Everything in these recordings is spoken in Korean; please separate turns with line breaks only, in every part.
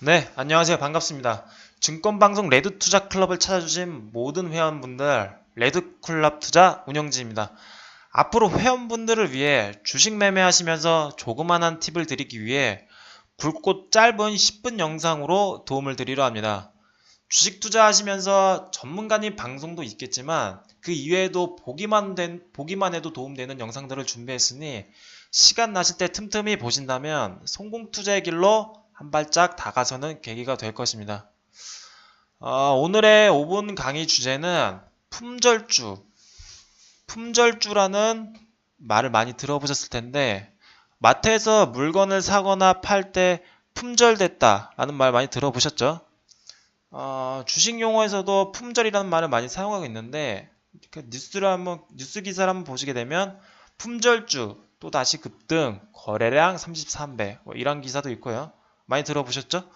네, 안녕하세요. 반갑습니다. 증권방송 레드투자클럽을 찾아주신 모든 회원분들, 레드클럽 투자 운영진입니다. 앞으로 회원분들을 위해 주식 매매하시면서 조그만한 팁을 드리기 위해 굵고 짧은 10분 영상으로 도움을 드리려 합니다. 주식 투자하시면서 전문가님 방송도 있겠지만 그 이외에도 보기만 된, 보기만 해도 도움되는 영상들을 준비했으니 시간 나실 때 틈틈이 보신다면 성공 투자의 길로 한 발짝 다가서는 계기가 될 것입니다. 어, 오늘의 5분 강의 주제는 품절주. 품절주라는 말을 많이 들어보셨을 텐데, 마트에서 물건을 사거나 팔 때 품절됐다라는 말 많이 들어보셨죠? 어, 주식 용어에서도 품절이라는 말을 많이 사용하고 있는데, 그 뉴스를 한번, 뉴스 기사를 한번 보시게 되면, 품절주, 또 다시 급등, 거래량 33배, 뭐 이런 기사도 있고요. 많이 들어보셨죠?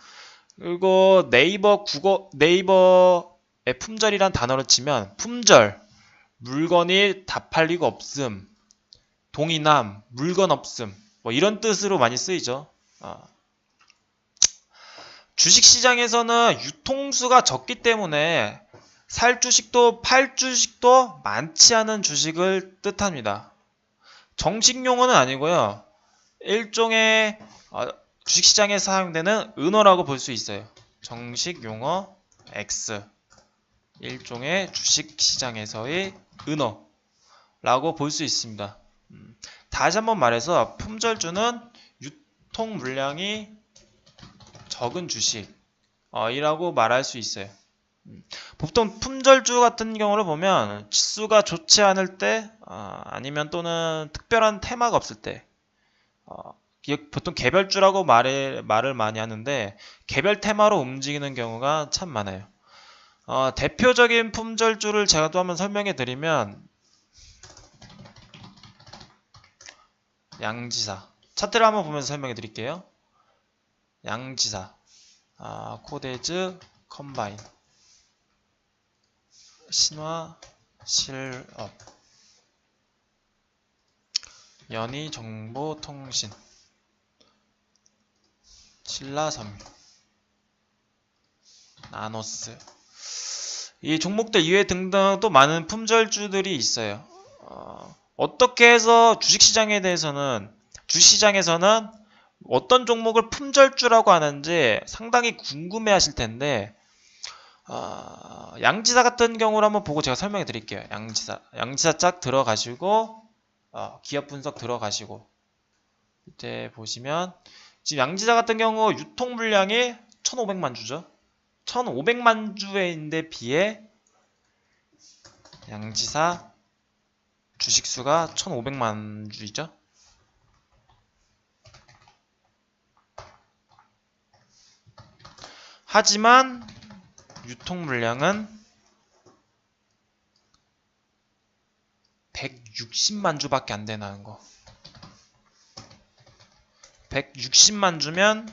그리고 네이버 국어 네이버에 품절이란 단어를 치면 품절 물건이 다 팔리고 없음 동의남 물건 없음 뭐 이런 뜻으로 많이 쓰이죠. 어. 주식시장에서는 유통수가 적기 때문에 살 주식도 팔 주식도 많지 않은 주식을 뜻합니다. 정식 용어는 아니고요. 일종의 어, 주식시장에 사용되는 은어라고 볼 수 있어요. 정식 용어 X 일종의 주식시장에서의 은어라고 볼 수 있습니다. 음, 다시 한번 말해서 품절주는 유통 물량이 적은 주식이라고 말할 수 있어요. 음, 보통 품절주 같은 경우를 보면 지수가 좋지 않을 때 어, 아니면 또는 특별한 테마가 없을 때 어, 보통 개별주라고 말을, 말을 많이 하는데 개별 테마로 움직이는 경우가 참 많아요. 어, 대표적인 품절주를 제가 또 한번 설명해 드리면 양지사. 차트를 한번 보면서 설명해 드릴게요. 양지사. 아, 코데즈 컴바인. 신화 실업. 연희 정보통신 신라섬유 나노스 이 종목들 이외 등등 또 많은 품절주들이 있어요. 어, 떻게 해서 주식시장에 대해서는 주시장에서는 어떤 종목을 품절주라고 하는지 상당히 궁금해 하실 텐데 어, 양지사 같은 경우를 한번 보고 제가 설명해 드릴게요. 양지사 양지사 짝 들어가시고 어, 기업 분석 들어가시고 이제 보시면 지금 양지사 같은 경우 유통 물량이 1,500만 주죠. 1,500만 주인데 비해 양지사 주식수가 1,500만 주이죠. 하지만 유통 물량은 160만 주밖에 안 되는 거. 160만 주면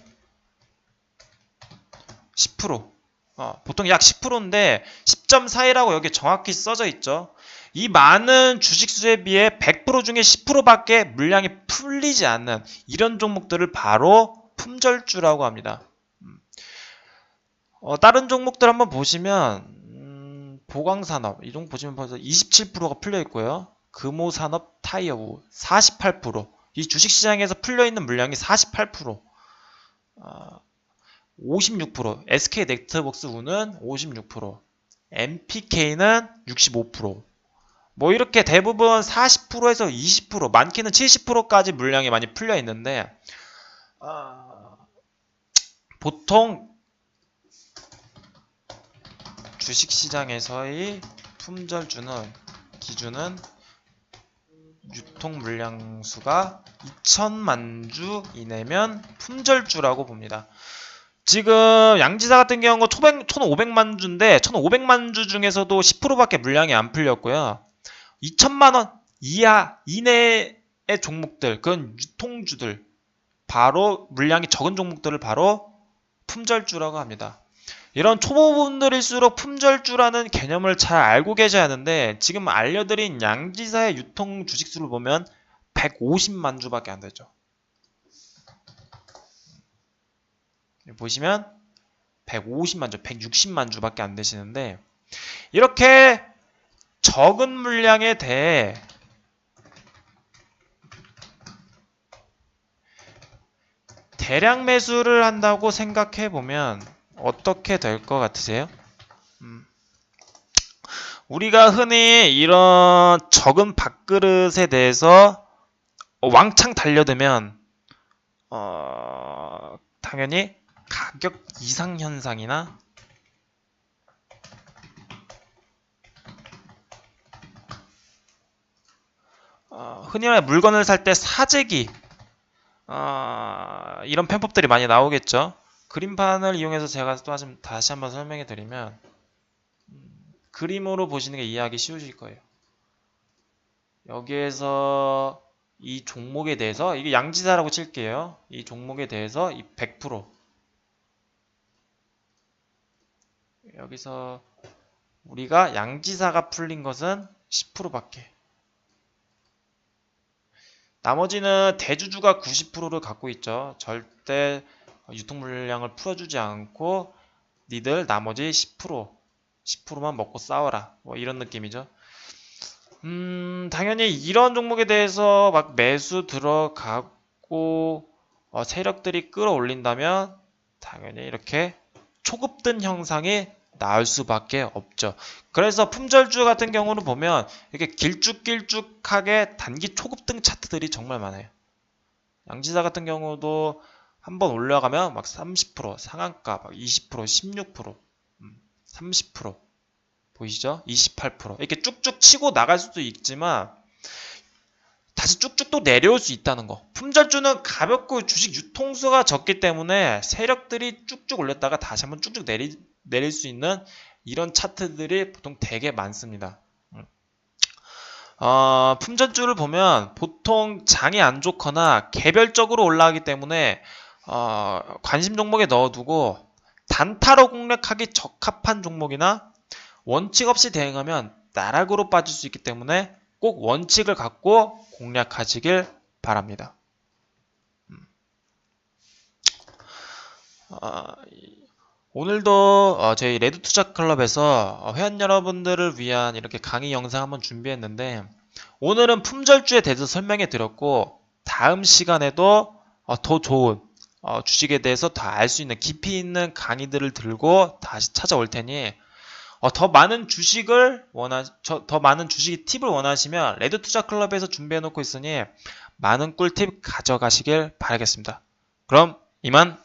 10% 어, 보통 약 10%인데 10.41라고 여기 정확히 써져 있죠. 이 많은 주식 수에 비해 100% 중에 10%밖에 물량이 풀리지 않는 이런 종목들을 바로 품절주라고 합니다. 음. 어, 다른 종목들 한번 보시면 음, 보강산업 이 종목 보시면 벌써 27%가 풀려 있고요. 금호산업 타이어우 48% 이 주식시장에서 풀려있는 물량이 48%, 어, 56%, SK 넥트웍스 우는 56%, MPK는 65%. 뭐 이렇게 대부분 40%에서 20%, 많게는 70%까지 물량이 많이 풀려 있는데 어, 보통 주식시장에서의 품절주는 기준은 유통 물량 수가 2천만 주 이내면 품절주라고 봅니다. 지금 양지사 같은 경우 1,500만 주인데 1,500만 주 중에서도 10%밖에 물량이 안 풀렸고요. 2천만 원 이하 이내의 종목들, 그건 유통주들, 바로 물량이 적은 종목들을 바로 품절주라고 합니다. 이런 초보분들일수록 품절주라는 개념을 잘 알고 계셔야 하는데 지금 알려드린 양지사의 유통 주식수를 보면 150만 주밖에 안 되죠. 보시면 150만 주, 160만 주밖에 안 되시는데 이렇게 적은 물량에 대해 대량 매수를 한다고 생각해 보면 어떻게 될 것 같으세요? 음. 우리가 흔히 이런 적은 밥그릇에 대해서 왕창 달려들면 어, 당연히 가격 이상 현상이나 어, 흔히 말해 물건을 살 때 사재기 어, 이런 편법들이 많이 나오겠죠. 그림판을 이용해서 제가 또좀 다시 한번 설명해 드리면 음, 그림으로 보시는 게 이해하기 쉬우실 거예요. 여기에서 이 종목에 대해서 이게 양지사라고 칠게요. 이 종목에 대해서 이 100% 여기서 우리가 양지사가 풀린 것은 10%밖에 나머지는 대주주가 90%를 갖고 있죠. 절대 유통 물량을 풀어주지 않고 니들 나머지 10% 10%만 먹고 싸워라. 뭐 이런 느낌이죠. 음, 당연히 이런 종목에 대해서 막 매수 들어가고 어, 세력들이 끌어올린다면 당연히 이렇게 초급등 형상이 나올 수밖에 없죠. 그래서 품절주 같은 경우는 보면 이렇게 길쭉길쭉하게 단기 초급등 차트들이 정말 많아요. 양지사 같은 경우도 한 번 올라가면 막 30% 상한가 막 20% 16% 30% 보이시죠? 28% 이렇게 쭉쭉 치고 나갈 수도 있지만 다시 쭉쭉 또 내려올 수 있다는 거. 품절주는 가볍고 주식 유통수가 적기 때문에 세력들이 쭉쭉 올렸다가 다시 한번 쭉쭉 내리, 내릴 수 있는 이런 차트들이 보통 되게 많습니다. 어, 품절주를 보면 보통 장이 안 좋거나 개별적으로 올라가기 때문에 어, 관심 종목에 넣어두고 단타로 공략하기 적합한 종목이나 원칙 없이 대응하면 나락으로 빠질 수 있기 때문에 꼭 원칙을 갖고 공략하시길 바랍니다. 음. 어, 오늘도 어, 저희 레드 투자 클럽에서 어, 회원 여러분들을 위한 이렇게 강의 영상 한번 준비했는데 오늘은 품절주에 대해서 설명해 드렸고 다음 시간에도 어, 더 좋은 어, 주식에 대해서 더알수 있는 깊이 있는 강의들을 들고 다시 찾아올 테니 어, 더 많은 주식을 원하, 저, 더 많은 주식 팁을 원하시면 레드 투자 클럽에서 준비해 놓고 있으니 많은 꿀팁 가져가시길 바라겠습니다. 그럼 이만